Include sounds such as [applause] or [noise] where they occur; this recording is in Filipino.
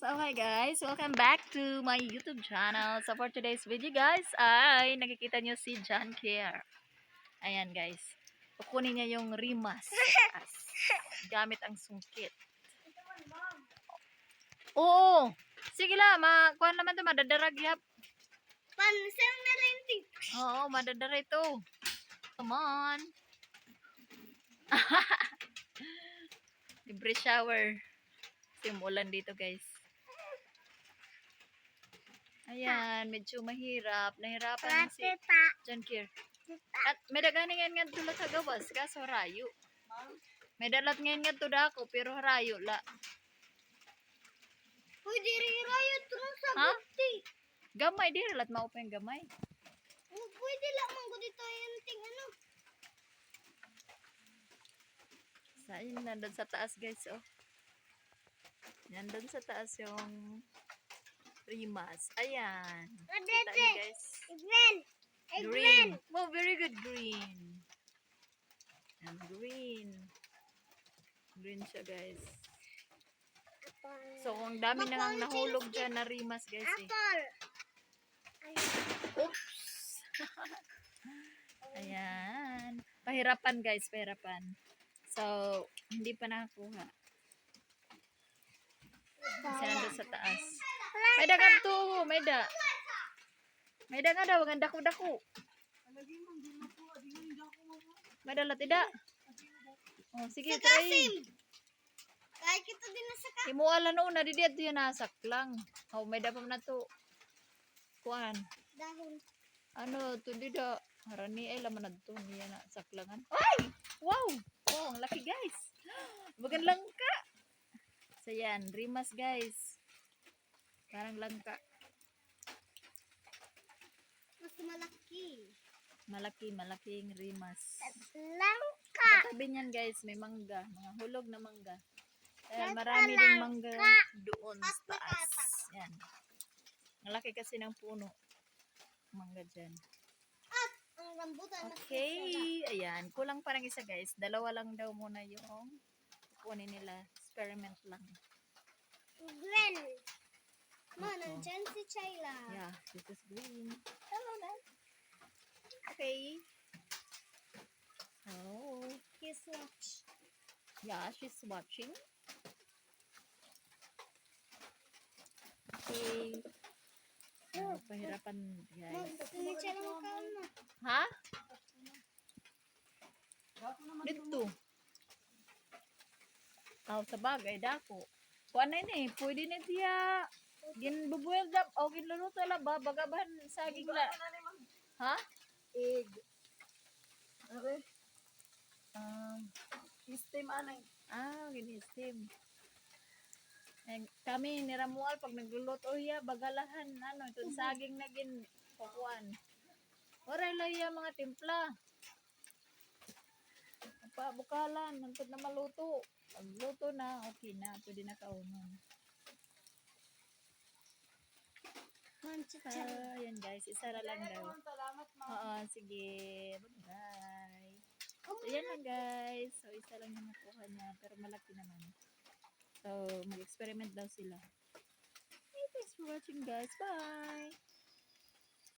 So, hi guys. Welcome back to my YouTube channel. So, for today's video guys, ay nakikita nyo si John Care. Ayan guys. Kukunin niya yung rimas. taas. Gamit ang sungkit. Oo. Sige la, ma kuan naman to madadarag yap. Pansel na rin. Oo, madadara ito. Come on. [laughs] Libre shower. Simulan dito, guys. Ayan, medyo mahirap. Nahirapan si. John Kier. At may dagani ngayon nga tulad sa gawas, kaso harayo. May dalat ngayon nga tudako, pero harayo la. Pwede rin rayo tulong sa Ha? Gamay, di ralat maupa yung gamay. Oh, Pwede lamang ko dito yung ting ano. Sa yun, nandun sa taas guys, oh. Nandun sa taas yung rimas. Ayan. Kita Adete. niyo guys. Green. Green. Wow, very good green. And green. Green siya guys. So, ang dami na ngang nahulog dyan na rimas guys eh. Apple. Oops! [laughs] Ayan. Pahirapan guys, pahirapan. So, hindi pa nakakuha. Kasi nandun sa taas. May dagan to, may da. May da nga daw, ang dako-dako. May dala tida. Oh, sige, try. Kasim. Kahit kita din na sa ka. Himuala no na di dito yun nasak lang. Oh, may da pa na to. Kuan. Dahon. Ano, to di da. Harani ay laman na to niya na saklangan. Ay! Wow! Wow, ang laki guys. [gasps] Bagan langka. So yan, rimas guys. Parang langka. Mas malaki. Malaki, malaking rimas. Langka. Katabi niyan guys, may mangga. Mga hulog na mangga. Kaya marami din mangga doon sa taas. Yan. Malaki kasi ng puno. Mangga dyan. Okay. Ayan. Kulang parang isa guys. Dalawa lang daw muna yung kukunin nila. Experiment lang. Green. Nandyan si Chayla. Yeah. This is green. Hello, Nan. Okay. Oh. Kiss watch. Yeah, she's watching. Okay. Oh, pahirapan guys. Ha? Dito. Aw sa bagay dako. Kuan na ni, pwede na tiya. Gin bubuel dap o ginluluto la ba bagaban saging la. Ha? egg. Okay. Um, system anay. Ah, gini steam. Eh, kami ni Ramual pag nagluluto ya bagalahan ano itong saging na gin kukuan. Oray lang ya mga timpla. Pa bukalan nantod na maluto. Pag luto na okay na pwede na kaunon. Ah, yan guys, isa na lang daw. Oo, sige. Bye-bye. So, yan lang guys. So, isa lang yung nakuha niya. Pero malaki naman. So, mag-experiment daw sila. Hey, thanks for watching guys. Bye!